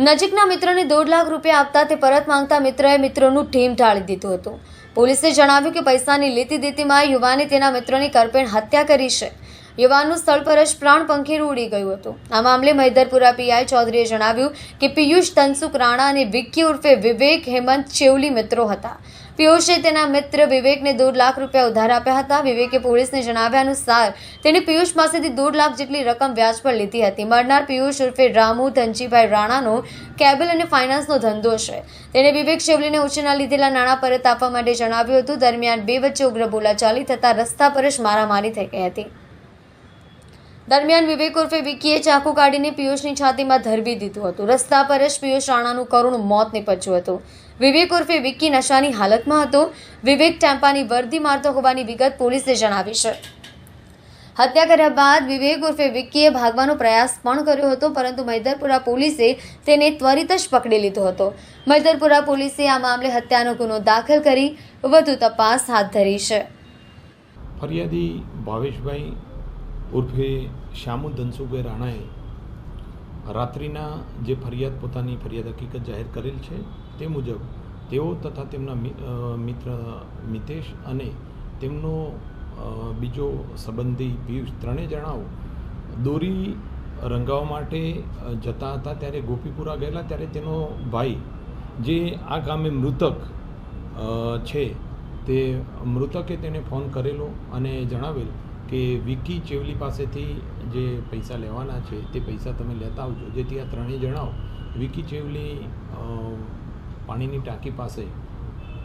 નજીકના મિત્રને દોઢ લાખ રૂપિયા આપતા તે પરત માંગતા મિત્રએ મિત્રોનું ઢીમ ઢાળી દીધું હતું. પોલીસે જણાવ્યું કે પૈસાની લેતી દેતીમાં યુવાને તેના મિત્રની કરપેણ હત્યા કરી છે. યુવાનનું સ્થળ પર જ પ્રાણ પંખીરું ઉડી ગયું હતું. આ મામલે મહિધરપુરા પીઆઈ ચૌધરીએ જણાવ્યું કે પિયુષ તનસુક રાણા અને વિક્કી ઉર્ફે વિવેક હેમંત ચેવલી મિત્રો હતા. પિયુષે તેના મિત્ર વિવેકને દોઢ લાખ રૂપિયા ઉધાર આપ્યા હતા. વિવેકે પોલીસને જણાવ્યા અનુસાર, તેણે પિયુષ પાસેથી દોઢ લાખ જેટલી રકમ વ્યાજ પર લીધી હતી. મળનાર પિયુષ ઉર્ફે રામુ ધનજીભાઈ રાણાનો કેબલ અને ફાઇનાન્સનો ધંધો છે. તેણે વિવેક શેવલીને ઉછીના લીધેલા નાણાં પરત આપવા માટે જણાવ્યું હતું. દરમિયાન બે વચ્ચે ઉગ્ર બોલાચાલી થતાં રસ્તા પર જ મારામારી થઈ ગઈ હતી. દરમિયાન વિવેક ઉર્ફે વિકીએ ચાકુ કાઢીને પિયુષની છાતીમાં ધરવી દીધું હતું. રસ્તા પર જ પિયુષ રાણાનું કરુણ મોત નીપજ્યું હતું. વિવેક ઉર્ફે વિક્કી નશાની હાલતમાં હતો. વિવેક ટેમ્પાની વર્દી મારતો હોવાની વિગત પોલીસે જણાવી છે. હત્યા કર્યા બાદ વિવેક ઉર્ફે વિક્કીએ ભાગવાનો પ્રયાસ પણ કર્યો હતો, પરંતુ મૈદરપુરા પોલીસે તેને ત્વરિત જ પકડી લીધો હતો. મૈદરપુરા પોલીસે આ મામલે હત્યાનો ગુનો દાખલ કરી વધુ તપાસ હાથ ધરી છે. ફરિયાદી ભાવેશભાઈ ઉર્ફે શ્યામુ ધનસુભાઈ રાણાએ રાત્રિના જે ફરિયાદ, પોતાની ફરિયાદ હકીકત જાહેર કરેલ છે તે મુજબ તેઓ તથા તેમના મિત્ર મિતેશ અને તેમનો બીજો સંબંધી પિયુષ ત્રણેય જણાઓ દોરી રંગાવવા માટે જતા હતા. ત્યારે ગોપીપુરા ગયેલા. ત્યારે તેનો ભાઈ જે આ ગામે મૃતક છે તે મૃતકે તેને ફોન કરેલો અને જણાવેલ કે વિકી ચેવલી પાસેથી જે પૈસા લેવાના છે, તે પૈસા તમે લેતા આવજો. જેથી આ ત્રણેય જણાવ વિકી ચેવલી પાણીની ટાંકી પાસે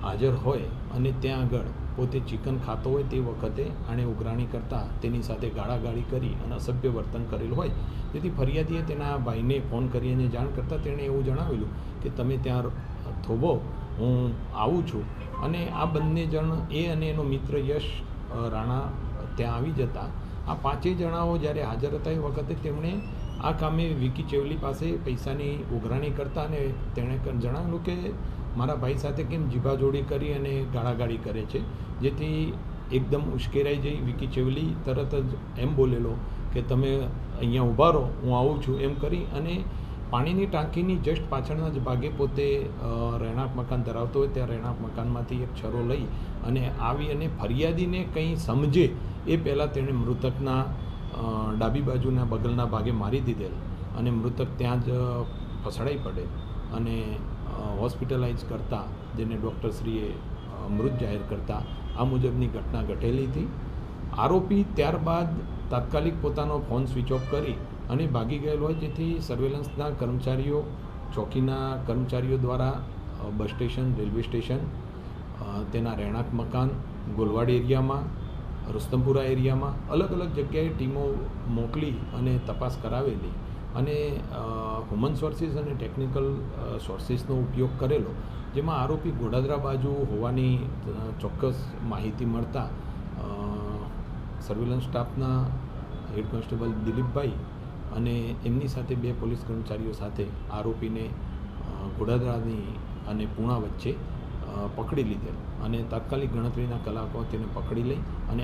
હાજર હોય અને ત્યાં આગળ પોતે ચિકન ખાતો હોય તે વખતે આણે ઉઘરાણી કરતાં તેની સાથે ગાળાગાળી કરી અને અસભ્ય વર્તન કરેલું હોય. તેથી ફરિયાદીએ તેના ભાઈને ફોન કરી અને જાણ કરતાં તેણે એવું જણાવેલું કે, તમે ત્યાં થોભો, હું આવું છું. અને આ બંને જણ એ અને એનો મિત્ર યશ રાણા ત્યાં આવી જતા, આ પાંચેય જણાઓ જ્યારે હાજર હતા એ વખતે તેમણે આ કામે વિકી ચેવલી પાસે પૈસાની ઉઘરાણી કરતા અને તેણે જણાવ્યું કે મારા ભાઈ સાથે કેમ જીભાજોડી કરી અને ગાળાગાળી કરે છે? જેથી એકદમ ઉશ્કેરાઈ જઈ વિકી ચેવલી તરત જ એમ બોલેલો કે તમે અહીંયા ઊભા રહો, હું આવું છું એમ કરી અને પાણીની ટાંકીની જસ્ટ પાછળના જ ભાગે પોતે રહેણાંક મકાન ધરાવતો હોય ત્યાં રહેણાંક મકાનમાંથી એક છરો લઈ અને આવી અને ફરિયાદીને કંઈ સમજે એ પહેલાં તેણે મૃતકના ડાબી બાજુના બગલના ભાગે મારી દીધેલ અને મૃતક ત્યાં જ ફસડાઈ પડે અને હોસ્પિટલાઇઝ કરતાં, જેને ડૉક્ટરશ્રીએ મૃત જાહેર કરતાં, આ મુજબની ઘટના ઘટેલી હતી. આરોપી ત્યારબાદ તાત્કાલિક પોતાનો ફોન સ્વિચ ઓફ કરી અને ભાગી ગયેલો હોય જેથી સર્વેલન્સના કર્મચારીઓ, ચોકીના કર્મચારીઓ દ્વારા બસ સ્ટેશન, રેલવે સ્ટેશન તેના રહેણાંક મકાન, ગોલવાડ એરિયામાં, રુસ્તમપુરા એરિયામાં અલગ અલગ જગ્યાએ ટીમો મોકલી અને તપાસ કરાવેલી અને હ્યુમન સોર્સિસ અને ટેકનિકલ સોર્સિસનો ઉપયોગ કરેલો, જેમાં આરોપી ગોડાદરા બાજુ હોવાની ચોક્કસ માહિતી મળતા સર્વેલન્સ સ્ટાફના હેડ કોન્સ્ટેબલ દિલીપભાઈ અને એમની સાથે બે પોલીસ કર્મચારીઓ સાથે આરોપીને ઘોડાદરાની અને પૂણા વચ્ચે પકડી લીધેલ અને તાત્કાલિક ગણતરીના કલાકો તેને પકડી લઈ અને